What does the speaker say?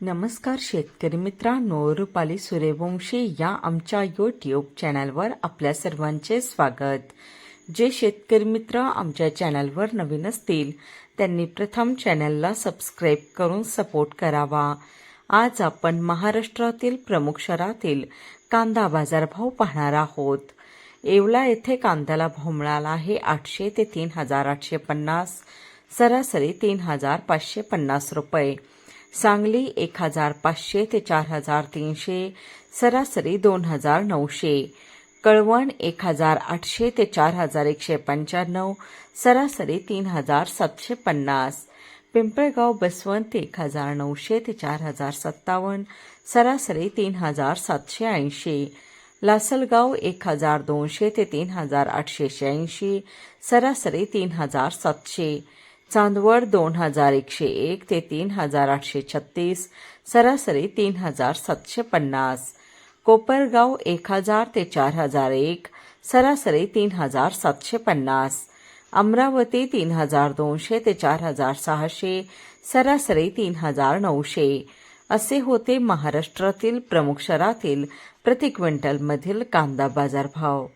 नमस्कार शेतकरी मित्रांनो रुपाली सूर्यवंशी या आमच्या यूट्यूब चॅनलवर आपल्या सर्वांचे स्वागत. जे शेतकरी मित्र आमच्या चॅनलवर नवीन असतील त्यांनी प्रथम चॅनलला सबस्क्राईब करून सपोर्ट करावा. आज आपण महाराष्ट्रातील प्रमुख शहरातील कांदा बाजारभाव पाहणार आहोत. येवला येथे कांद्याला भाव मिळाला आहे आठशे ते तीन हजार आठशे पन्नास सरासरी तीन हजार पाचशे पन्नास रुपये. सांगली एक हजार पाचशे ते चार हजार तीनशे सरासरी दोन हजार नऊशे कळवण एक हजार आठशे ते चार हजार एकशे पंच्याण्णव सरासरी तीन हजार सातशे पन्नास पिंपळगाव बसवंत एक हजार नऊशे ते चार हजार सत्तावन्न सरासरी तीन हजार सातशे ऐंशी लासलगाव एक हजार दोनशे ते तीन हजार आठशे शहाऐंशी सरासरी तीन हजार सातशे चांदवड दोन हजार एकशे एक ते तीन हजार आठशे छत्तीस सरासरी तीन हजार सातशे पन्नास. कोपरगाव एक हजार ते चार हजार एक सरासरी तीन हजार सातशे पन्नास. अमरावती तीन हजार दोनशे ते चार हजार सहाशे सरासरी तीन हजार नऊशे. असे होते महाराष्ट्रातील प्रमुख शहरातील प्रति क्विंटलमधील कांदा बाजारभाव.